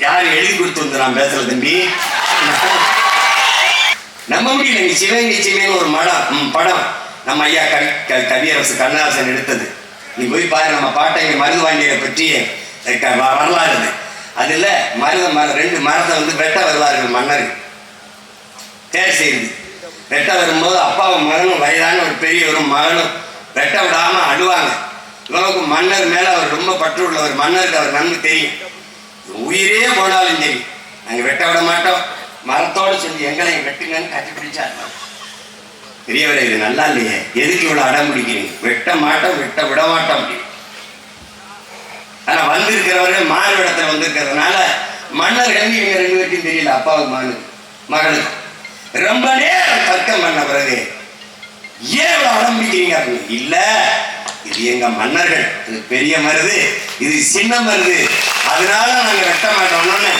யார் எழுதி கொடுத்து வந்து நான் பேசுற தம்பி? நம்ப முடியல நீ சிவகங்கை சிவன் ஒரு மடம் படம். நம்ம ஐயா கவி க- கவியரசு கண்ணதாசன் எடுத்தது. நீ போய் பாரு நம்ம பாட்டைங்க மருதுவாண்டியரை பற்றி க- வரலாறு அது. மருத மரம் ரெண்டு மரத்தை வந்து வெட்ட வருவார்கள் மன்னர். தேர் செய்து. வெட்ட வரும்போது அப்பாவும் மகனும் வயதான ஒரு பெரியவரும் மகனும் வெட்ட விடாமல் அழுவாங்க. இவனுக்கு மன்னர் மேலே அவர் ரொம்ப பற்று உள்ளவர் மன்னருக்கு அவர் நன்கு தெரியும். உயிரே போனாலும் சரி நாங்கள் வெட்ட விட மாட்டோம். மரத்தோட சொல்லி எங்களை வெட்டுங்கன்னு கட்டி பிடிச்சா பெரியவரை இது நல்லா இல்லையே. எதுக்கு இவ்வளோ அடம் பிடிக்கிறீங்க? வெட்ட மாட்டோம் வெட்ட விட மாட்டோம். அப்படின்னு வந்திருக்கிறவர் வந்திருக்கிறவர்கள் மாறு இடத்துல வந்திருக்கிறதுனால மன்னர்கள் இவங்க ரெண்டு பேருக்கும் தெரியல. அப்பாவுக்கு மகனுக்கு மகனுக்கு ரொம்ப நேரம் தர்க்கம் பண்ண பிறகு ஏன் இவ்வளவு அடம் பிடிக்கிறீங்க அப்படின்னு? இல்ல இது எங்க மன்னர்கள். இது பெரிய மருது இது சின்ன மருது. அதனால நாங்கள் வெட்ட மாட்டோம்னு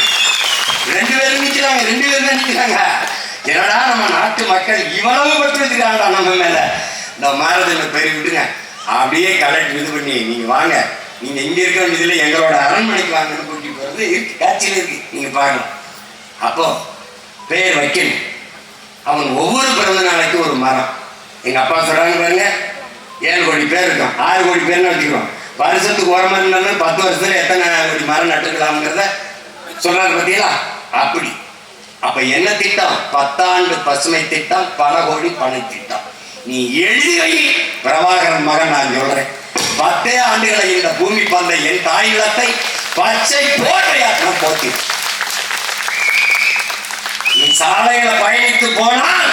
ரெண்டு பேரும் நிக்கிறாங்க ரெண்டு பேரும் தான் என்னடா நம்ம நாட்டு மக்கள் இவ்வளவு பட்டு வச்சுக்கிறாங்கடா நம்ம மேல? இந்த மாரதில பெரிய விடுங்க. அப்படியே கலெக்ட் இது பண்ணி நீங்க வாங்க. நீங்க இங்க இருக்க வேண்டியதுல எங்களோட அரண்மனைக்கு வாங்கன்னு கூட்டிட்டு போறது இருக்கு காட்சியில் இருக்கு. நீங்க பார்க்கணும் அப்போ பேர் வைக்கணும். அவன் ஒவ்வொரு பிறந்த நாளைக்கும் ஒரு மரம். எங்க அப்பா சொல்றாங்க பாருங்க ஏழு கோடி பேர் இருக்கும். ஆறு கோடி பேர்னு வச்சுக்கிறோம். வருஷத்துக்கு ஒரு மரம் இருந்தாலும் பத்து வருஷத்துல எத்தனை கோடி மரம் நட்டுக்கலாம்ங்கிறத சொல்றாரு பார்த்தீங்களா அப்படி. அப்ப என்ன திட்டம்? பத்தாண்டு பசுமை திட்டம் பல கோடி பணி திட்டம். நீ எழுதி வை பிரபாகரன் மகன் நான் சொல்றேன். பத்தே ஆண்டுகளை இந்த பூமி பந்த என் தாய் நிலத்தை பச்சை போர்வையாற்றம் போட்டி நீ சாலையில பயணித்து போனால்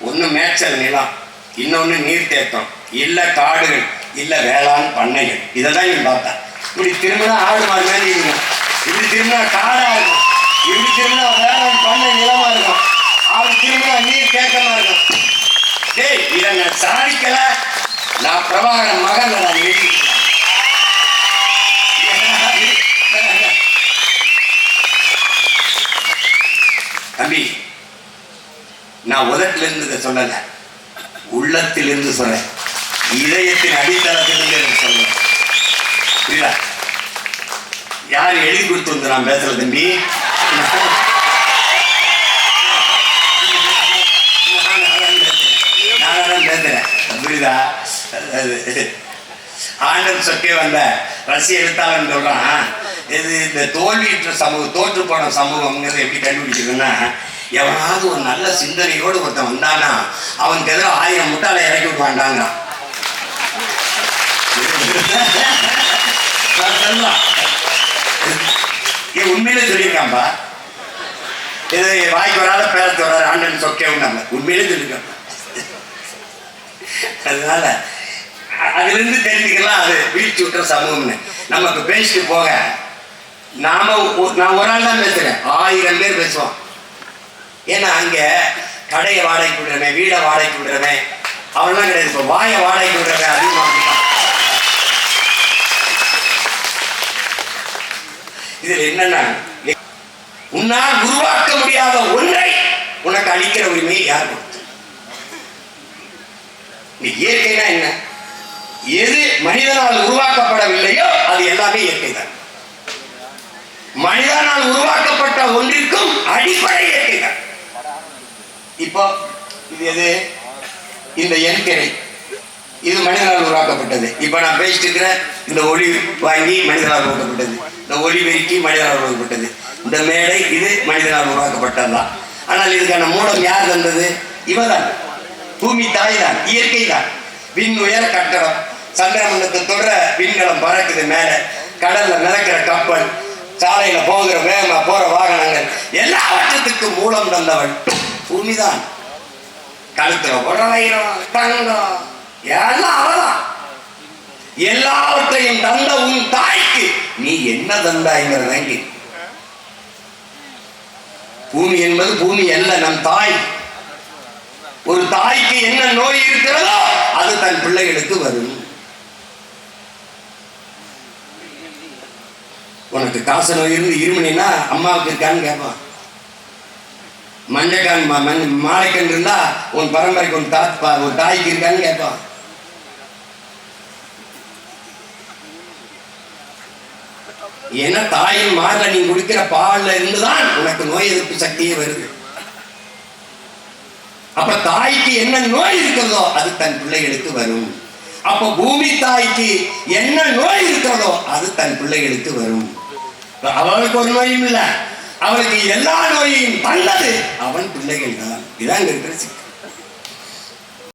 ஒன்று மேய்ச்சல் நிலம் இன்னொன்னு நீர்த்தேக்கம் இல்ல காடுகள் இல்லை வேளாண் பண்ணைகள். இதை தான் இவன் பார்த்தான் இப்படி திரும்பினா ஆடு மாடு மாதிரி இருக்கும். இப்படி திரும்பினா காடாக இருக்கும். இப்படி திரும்பினா வேளாண் பண்ணை நிலமா இருக்கும். அப்படி திரும்பினா நீர் தேக்கமா இருக்கும். டேய் இதை நான் சாதிக்கல. நான் பிரபாகரன் மகன் நான் எழுதி தம்பி நான் உதட்டிலிருந்து சொல்லலை. உள்ளத்திலிருந்து சொல்றேன். இதயத்தின் அடித்தளத்திலிருந்து இதை சொல்றேன் புரியுதா? யார் எழுதி கொடுத்து வந்து நான் பேசுறது தம்பி? பேசுறேன். புரியுதா? அது- ஆண்டர் சொக்கே வந்த ரஷ்ய எழுத்தாளன் சொல்றான் இது இந்த தோல்வியுற்ற சமூகம் தோற்று போன சமூகம்ங்கிறது எப்படி கண்டுபிடிச்சிருக்குன்னா எவனாவது ஒரு நல்ல சிந்தனையோடு ஒருத்தன் வந்தானா அவனுக்கு எதிராக ஆயிரம் முட்டாளை இறக்கி விடுவான்டாங்க ஏன் உண்மையிலே சொல்லியிருக்காம்பா. இது வாய்க்கு வராத பேர வராது ஆண்டன் சொக்கே உண்டாங்க. உண்மையிலே சொல்லியிருக்கான் அதனால அதுல இருந்து தெரிஞ்சுக்கலாம் அது வீழ்ச்சி விட்டுற சமூகம்னு. நமக்கு பேசிட்டு போக நாம நான் ஒரு ஆள் தான் பேசுறேன். ஆயிரம் பேர் பேசுவோம். ஏன்னா அங்க கடையை வாடகைக்கு விடுறவன் வீடை வாடகைக்கு விடுறவன் அவன்லாம் கிடையாது. இப்போ வாயை வாடகைக்கு விடுறவன் அதிகமாக இருக்கான். இதுல என்னன்னா உன்னால் உருவாக்க முடியாத ஒன்றை உனக்கு அளிக்கிற உரிமையை யார் கொடுத்து இயற்கைனா என்ன? எது மனிதனால் உருவாக்கப்படவில்லையோ அது எல்லாமே இயற்கை தான் மனிதனால் உருவாக்கப்பட்ட ஒன்றிற்கும் அடிப்படை இயற்கை தான் இப்போ இது எது? இந்த எண்கரை இது மனிதனால் உருவாக்கப்பட்டது. இப்போ நான் பேசிட்டு இருக்கிறேன் இந்த ஒளி வாங்கி மனிதனால் உருவாக்கப்பட்டது. இந்த ஒளி வெறுக்கி மனிதனால் உருவாக்கப்பட்டது. இந்த மேடை இது மனிதனால் உருவாக்கப்பட்டதுதான். ஆனால் இதுக்கான மூலம் யார் தந்தது? இவதான் பூமி தாய் தான் இயற்கை தான் விண் உயர கட்டடம். சந்திரமண்டலத்தை தொடர விண்கலம் பறக்குது மேலே. கடல்ல மிதக்கிற கப்பல் சாலையில போகிற வேகமா போற வாகனங்கள் எல்லாவற்றத்துக்கும் மூலம் தந்தவள் பூமிதான். கழுத்துல உடலையிடும் தங்கம். எல்லாம் அவதான் எல்லாவற்றையும் தந்த உன் தாய்க்கு நீ என்ன தந்தாய்ங்கிறதங்கி பூமி என்பது பூமி அல்ல நம் தாய். ஒரு தாய்க்கு என்ன நோய் இருக்கிறதோ அது தன் பிள்ளைகளுக்கு வரும். உனக்கு காச நோய் இருந்து இருமணினா அம்மாவுக்கு இருக்கான்னு கேட்பான் மஞ்சக்கான் மாலைக்கன் மண் இருந்தா உன் பரம்பரைக்கு உன் தாத் ஒரு உன் தாய்க்கு இருக்கான்னு கேட்பான் ஏன்னா தாயின் மார்ல நீ குடிக்கிற பால்ல இருந்துதான் உனக்கு நோய் எதிர்ப்பு சக்தியே வருது. அப்ப தாய்க்கு என்ன நோய் இருக்கிறதோ அது தன் பிள்ளைகளுக்கு வரும். அப்ப பூமி தாய்க்கு என்ன நோய் இருக்கிறதோ அது தன் பிள்ளைகளுக்கு வரும். அவளுக்கு ஒரு நோயும் இல்ல. அவளுக்கு எல்லா நோயையும் தந்தது அவன் பிள்ளைகள் தான். இதான் இருக்கிற சிக்கல்